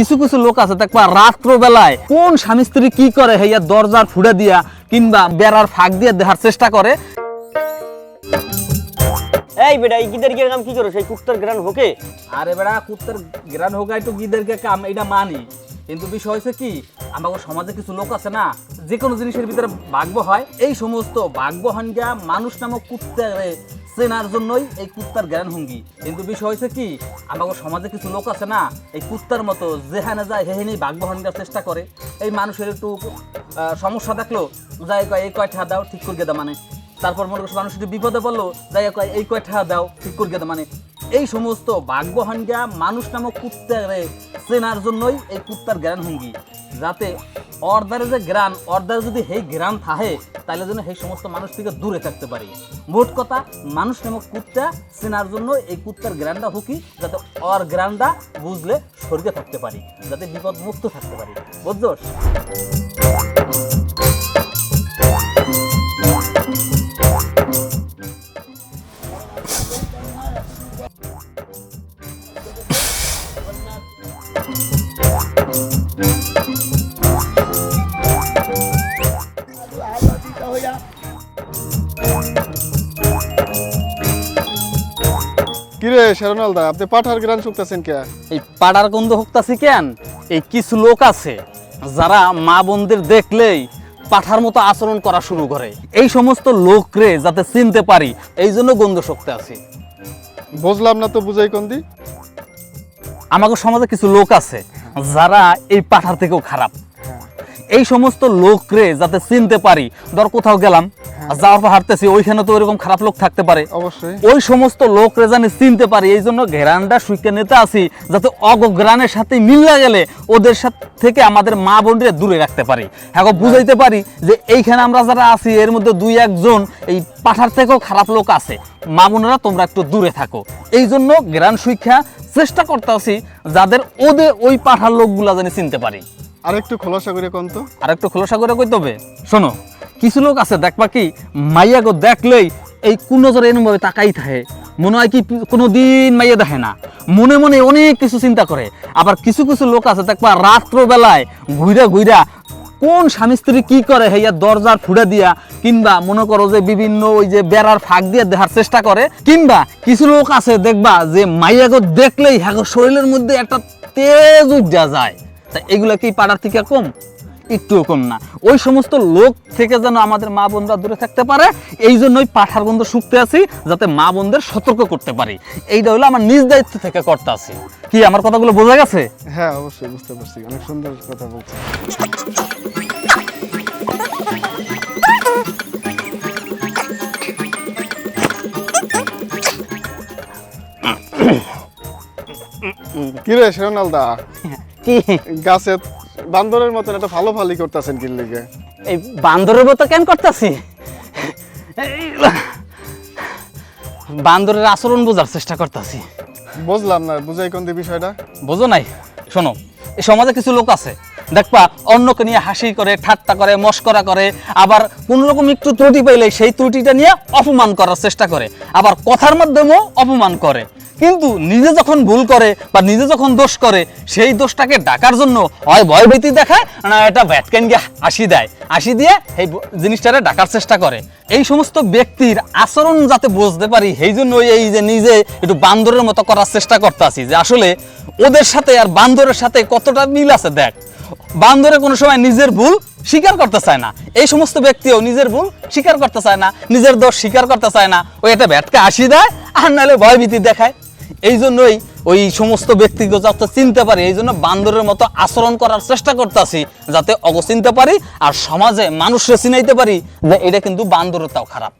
কিছু কিছু লোক আছে দেখবা রাত্র বেলায় কোন স্বামী স্ত্রী কি করে হেয়া দরজার ফুড়ে দিয়া কিংবা বেড়ার ফাঁক দিয়ে দেখার চেষ্টা করে? এই বেটা গিদের গিয়ের কাম কি করো? সেই কুত্তার গ্রান হোকে আরে বেড়া কুত্তার গ্রান হোক একটু গিদেরকে কাম এটা মানি। কিন্তু বিষয় হয়েছে কি আমাদের সমাজে কিছু লোক আছে না যে কোনো জিনিসের ভিতরে ভাগ্য হয়। এই সমস্ত ভাগ্য হনগা মানুষ নামক কুত্তারে চেনার জন্যই এই কুত্তার জ্ঞান ভঙ্গি। কিন্তু বিষয় হয়েছে কি আমাদের সমাজে কিছু লোক আছে না, এই কুত্তার মতো যেখানে যায় হেহেনেই ভাগ্য হনগার চেষ্টা করে। এই মানুষের একটু সমস্যা দেখল, যাই কয়, এই কয়টা দাও, ঠিক করে দাও মানে। তারপর মনে করছে মানুষ যদি বিপদে পড়ল, যাই হোক এই কয়টা দাও, ঠিক করে দাও মানে। এই সমস্ত ভাগ্যহানগা মানুষ নামক কুত্তারে চেনার জন্যই এই কুত্তার জ্ঞান ভঙ্গি। যাতে অর্ধারে যে গ্রান অর্ধারে যদি সেই গ্রান থাহে তাহলে যেন সেই সমস্ত মানুষ থেকে দূরে থাকতে পারি। মোট কথা, মানুষ নামক কুত্তা চেনার জন্য এই কুত্তার গ্রানটা হুকি, যাতে অর গ্রানটা বুঝলে স্বর্গে থাকতে পারি, যাতে বিপদ মুক্ত থাকতে পারি। বুঝছোস? কিরে শেরনাল দা আপনি পাঠার গ্রান শুকতেছেন কে? এই পাড়ার গন্ধ হোকতাছি কেন? এই কিছু লোক আছে যারা মা বোনদের দেখলেই পাঠার মতো আচরণ করা শুরু করে। এই সমস্ত লোকরে যাতে চিনতে পারি এই জন্য গন্ধ শক্তি আছে বুঝলাম না তো বুঝাই কোন দি আমাদের সমাজে কিছু লোক আছে যারা এই পাঠার থেকেও খারাপ। এই সমস্ত লোকরে যাতে চিনতে পারি ধর কোথাও গেলাম যাওয়ার পর হাঁটতেছি ওইখানে তো ওইরকম খারাপ লোক থাকতে পারে। অবশ্যই। ওই সমস্ত লোকরে জানি চিনতে পারি এই জন্য ঘেরানটা সুইকে নিতে আসি যাতে অগগ্রানের সাথে মিল্লা গেলে ওদের সাথে থেকে আমাদের মা বোনরে দূরে রাখতে পারি। এখন বুঝাইতে পারি যে এইখানে আমরা যারা আছি এর মধ্যে দুই একজন এই পাঠার থেকেও খারাপ লোক আছে। মা বোনেরা তোমরা একটু দূরে থাকো। এই জন্য গ্রান শিক্ষা চেষ্টা করতে আছি যাদের ওদের ওই পাঠার লোকগুলা জানি চিনতে পারি। খোলাসা করে কোন তো। খোলসা করে শোনো, কিছু লোক আছে, দেখবা কি দেখলেই এই কোন নজরে তাকাই থাকে। মনে হয় কি কোনো দিন মাইয়া দেখে না। মনে মনে অনেক কিছু চিন্তা করে। আবার কিছু কিছু লোক আছে, দেখবা রাত্র বেলায় ঘুইরা ঘুইরা কোন স্বামী স্ত্রী কি করে হেয়া দরজার ফুড়ে দিয়া, কিংবা মনে করো যে বিভিন্ন ওই যে বেড়ার ফাঁক দিয়ে দেখার চেষ্টা করে, কিংবা কিছু লোক আছে, দেখবা যে মাইয়াগো দেখলেই হ্যাঁ শরীরের মধ্যে একটা তেজ উঠা যায়। তা এগুলা কি পাড়ার থেকে কম? একটুও কম না। ওই সমস্ত লোক থেকে যেন আমাদের মা বোনরা দূরে থাকতে পারে এই জন্যই পাঠার গন্ধ শুকতে আছি যাতে মা বোনদের সতর্ক করতে পারি। এইটা হলো আমার নিজ দায়িত্ব থেকে করতে আছি। কি আমার কথাগুলো বোঝা গেছে? হ্যাঁ অবশ্যই বুঝতে পারছি। অনেক সুন্দর কথা বলছেন। কিরে শেরনাল দা? কি? গাছে বান্দরের মতন একটা ভালো ফালি করতেছেন কি লিগে। এই বান্দরের মতো কেন করতেছি? বান্দরের আচরণ বোঝার চেষ্টা করতেছি। বুঝলাম না বুঝাই কোন বিষয়টা? বোঝো নাই? শোনো এই সমাজে কিছু লোক আছে। দেখবা অন্যকে নিয়ে হাসি করে ঠাট্টা করে মস্করা করে আবার কোন রকম একটু ত্রুটি পাইলে সেই ত্রুটিটা নিয়ে অপমান করার চেষ্টা করে। আবার কথার মাধ্যমেও অপমান করে। কিন্তু নিজে যখন ভুল করে বা নিজে যখন দোষ করে, সেই দোষটাকে ডাকার জন্য হয় ভয়ভীতি দেখায় না, এটা ভ্যাটকেন গিয়ে হাসি দেয়। হাসি দিয়ে এই জিনিসটারে ডাকার চেষ্টা করে। এই সমস্ত ব্যক্তির আচরণ যাতে বুঝতে পারি, সেই জন্য এই যে নিজে একটু বান্দরের মতো করার চেষ্টা করতে আছি যে আসলে ওদের সাথে আর বান্দরের সাথে কতটা মিল আছে দেখ। বান্দরে কোনো সময় নিজের ভুল স্বীকার করতে চায় না। এই সমস্ত ব্যক্তিও নিজের ভুল স্বীকার করতে চায় না, নিজের দোষ স্বীকার করতে চায় না। ওই একটা ব্যাটকে হাসি দেয় আর নাহলে ভয়ভীতি দেখায়। এই জন্যই ওই সমস্ত ব্যক্তিকে যাতে চিনতে পারি এই জন্য বান্দরের মতো আচরণ করার চেষ্টা করতেছি, যাতে অগ চিনতে পারি আর সমাজে মানুষরা চিনাইতে পারি যে এটা কিন্তু বান্দরের তাও খারাপ।